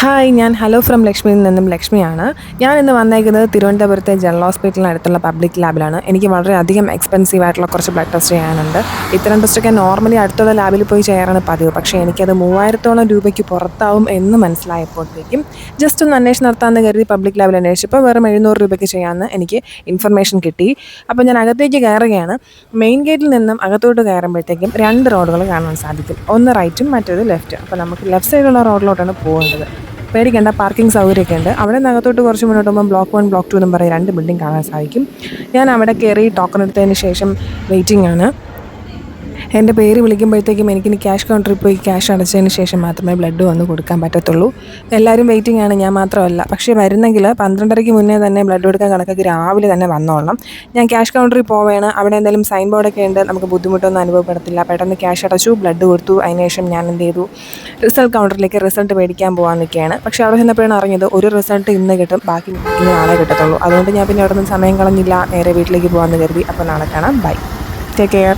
Hi ഞാൻ hello from ലക്ഷ്മിയിൽ നിന്നും ലക്ഷ്മിയാണ്. ഞാൻ ഇന്ന് വന്നേക്കുന്നത് തിരുവനന്തപുരത്തെ ജനറൽ ഹോസ്പിറ്റലിന് അടുത്തുള്ള പബ്ലിക് ലാബിലാണ് എനിക്ക് വളരെയധികം എക്സ്പെൻസീവ് ആയിട്ടുള്ള കുറച്ച് ബ്ലഡ് ടെസ്റ്റ് ചെയ്യാനുണ്ട്. ഇത്തരം ടെസ്റ്റൊക്കെ നോർമലി അടുത്തുള്ള ലാബിൽ പോയി ചെയ്യാറാണ് പതിവ്. പക്ഷേ എനിക്കത് മൂവായിരത്തോളം രൂപയ്ക്ക് പുറത്താവും എന്ന് മനസ്സിലായപ്പോഴത്തേക്കും ജസ്റ്റ് ഒന്ന് അന്വേഷണം നടത്താമെന്ന് കരുതി പബ്ലിക് ലാബിൽ അന്വേഷിച്ചപ്പോൾ വെറും എഴുന്നൂറ് രൂപയ്ക്ക് ചെയ്യാമെന്ന് എനിക്ക് ഇൻഫർമേഷൻ കിട്ടി. അപ്പോൾ ഞാൻ അകത്തേക്ക് കയറുകയാണ്. മെയിൻ ഗേറ്റിൽ നിന്നും അകത്തോട്ട് കയറുമ്പോഴത്തേക്കും രണ്ട് റോഡുകൾ കാണാൻ സാധിക്കും. ഒന്ന് റൈറ്റും മറ്റേത് ലെഫ്റ്റ് അപ്പോൾ നമുക്ക് ലെഫ്റ്റ് സൈഡിലുള്ള റോഡിലോട്ടാണ് പോകേണ്ടത് പേടിക്കേണ്ട പാർക്കിംഗ് സൗകര്യമൊക്കെ ഉണ്ട്. അവിടെ നിന്ന് അകത്തോട്ട് കുറച്ച് മുന്നോട്ട് പോകുമ്പോൾ ബ്ലോക്ക് വൺ ബ്ലോക്ക് ടു എന്നും പറയും രണ്ട് ബിൽഡിംഗ് കാണാൻ സാധിക്കും. ഞാൻ അവിടെ കയറി ടോക്കൺ എടുത്തതിന് ശേഷം വെയിറ്റിംഗ് ആണ്. എന്റെ പേര് വിളിക്കുമ്പോഴത്തേക്കും എനിക്കിനി ക്യാഷ് കൗണ്ടറിൽ പോയി ക്യാഷ് അടച്ചതിന് ശേഷം മാത്രമേ ബ്ലഡ് വന്ന് കൊടുക്കാൻ പറ്റത്തുള്ളൂ. എല്ലാവരും വെയിറ്റിംഗ് ആണ് ഞാൻ മാത്രമല്ല. പക്ഷേ വരുന്നെങ്കിൽ പന്ത്രണ്ടരയ്ക്ക് മുന്നേ തന്നെ ബ്ലഡ് കൊടുക്കാൻ കണക്കൊക്കെ രാവിലെ തന്നെ വന്നോളണം. ഞാൻ ക്യാഷ് കൗണ്ടറിൽ പോവുകയാണ് അവിടെ എന്തെങ്കിലും സൈൻ ബോർഡൊക്കെ ഉണ്ട്. നമുക്ക് ബുദ്ധിമുട്ടൊന്നും അനുഭവപ്പെടത്തില്ല. പെട്ടെന്ന് ക്യാഷ് അടച്ചു ബ്ലഡ് കൊടുത്തു. അതിനുശേഷം ഞാൻ എന്ത് ചെയ്തു? റിസൾട്ട് കൗണ്ടറിലേക്ക് റിസൾട്ട് മേടിക്കാൻ പോകാൻ നിൽക്കുകയാണ്. പക്ഷേ അവിടെ ചെന്നപ്പോഴാണ് അറിഞ്ഞത് ഒരു റിസൾട്ട് ഇന്ന് കിട്ടും. ബാക്കി നാളെ കിട്ടത്തുള്ളൂ. അതുകൊണ്ട് ഞാൻ പിന്നെ അവിടെ നിന്ന് സമയം കളഞ്ഞില്ല. നേരെ വീട്ടിലേക്ക് പോകാമെന്ന് കരുതി. അപ്പോൾ നാളെ കാണാം. Bye take care